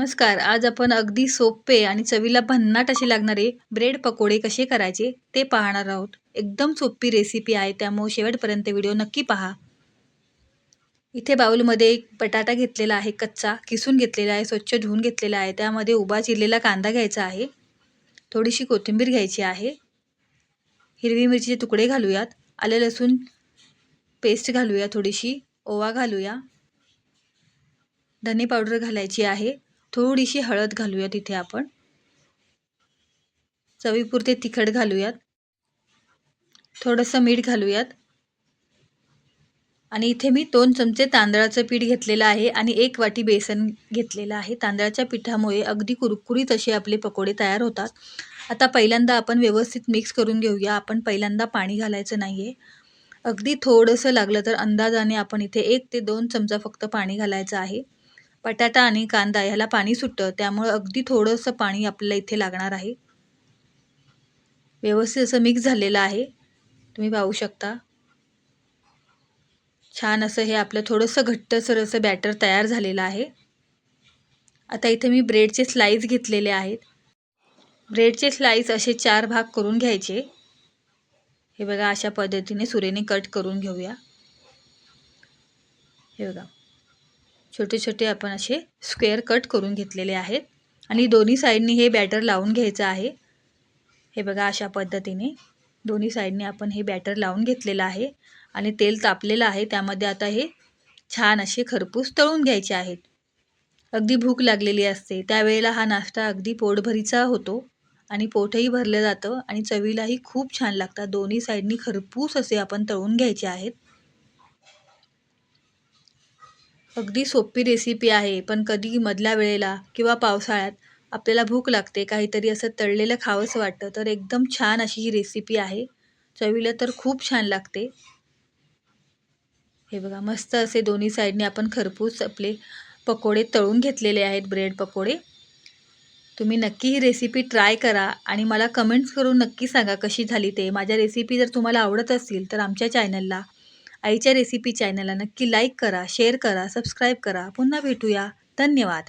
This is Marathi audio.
नमस्कार. आज आपण अगदी सोपे आणि चवीला भन्नाट असे लागणारे ब्रेड पकोडे कसे करायचे ते पाहणार आहोत. एकदम सोपी रेसिपी आहे त्यामुळे शेवटपर्यंत व्हिडिओ नक्की पहा. इथे बाउलमध्ये एक बटाटा घेतलेला आहे कच्चा किसून घेतलेला आहे स्वच्छ धुवून घेतलेला आहे त्यामध्ये उभा चिरलेला कांदा घ्यायचा आहे थोडीशी कोथिंबीर घ्यायची आहे हिरवी मिरचीचे तुकडे घालूयात आले लसूण पेस्ट घालूया थोडीशी ओवा घालूया धने पावडर घालायची आहे थोडीशी हळद घालूयात इथे आपण. चवीपुरते तिखट घालूयात. थोडंसं मीठ घालूयात. आणि इथे मी दोन चमचे तांदळाचं पीठ घेतलेलं आहे आणि एक वाटी बेसन घेतलेलं आहे. तांदळाच्या पिठामुळे अगदी कुरकुरीत असे आपले पकोडे तयार होतात. आता पहिल्यांदा आपण व्यवस्थित मिक्स करून घेऊया. आपण पहिल्यांदा पाणी घालायचं नाही आहे अगदी थोडंसं लागलं तर अंदाजाने आपण इथे एक ते दोन चमचा फक्त पाणी घालायचं आहे. बटाटा आणि कांदा ह्याला पाणी सुटतं. त्यामुळं अगदी थोडंसं पाणी आपल्याला इथे लागणार आहे. व्यवस्थित असं मिक्स झालेलं आहे. तुम्ही पाहू शकता. छान असं हे आपलं थोडंसं घट्टसर असं बॅटर तयार झालेलं आहे. आता इथे मी ब्रेडचे स्लाईस घेतलेले आहेत. ब्रेडचे स्लाईस असे चार भाग करून घ्यायचे. हे बघा अशा पद्धतीने सुरेने कट करून घेऊया. हे बघा. छोटे छोटे आपण असे स्क्वेअर कट करून घेतलेले आहेत. आणि दोन्ही साईडनी हे बॅटर लावून घ्यायचं आहे. हे बघा अशा पद्धतीने दोन्ही साईडने आपण हे बॅटर लावून घेतलेलं आहे. आणि तेल तापलेलं आहे. त्यामध्ये आता हे छान असे खरपूस तळून घ्यायचे आहेत. अगदी भूक लागलेली असते. त्यावेळेला हा नाश्ता अगदी पोटभरीचा होतो. आणि पोटही भरलं जातं. आणि चवीलाही खूप छान लागतात. दोन्ही साईडनी खरपूस असे आपण तळून घ्यायचे आहेत. अगदी सोपी रेसिपी आहे पण कधी मधल्या वेळेला किंवा पावसाळ्यात आपल्याला भूक लागते काहीतरी असं तळलेलं खावंसं वाटतं तर एकदम छान अशी ही रेसिपी आहे. चवीला तर खूप छान लागते. हे बघा मस्त असे दोन्ही साईडने आपण खरपूस आपले पकोडे तळून घेतलेले आहेत ब्रेड पकोडे. तुम्ही नक्की ही रेसिपी ट्राय करा आणि मला कमेंट्स करून नक्की सांगा कशी झाली ते. माझ्या रेसिपी जर तुम्हाला आवडत असतील तर आमच्या चॅनलला आईच्या रेसिपी चॅनलला नक्की लाईक करा शेअर करा सबस्क्राईब करा. पुन्हा भेटूया. धन्यवाद.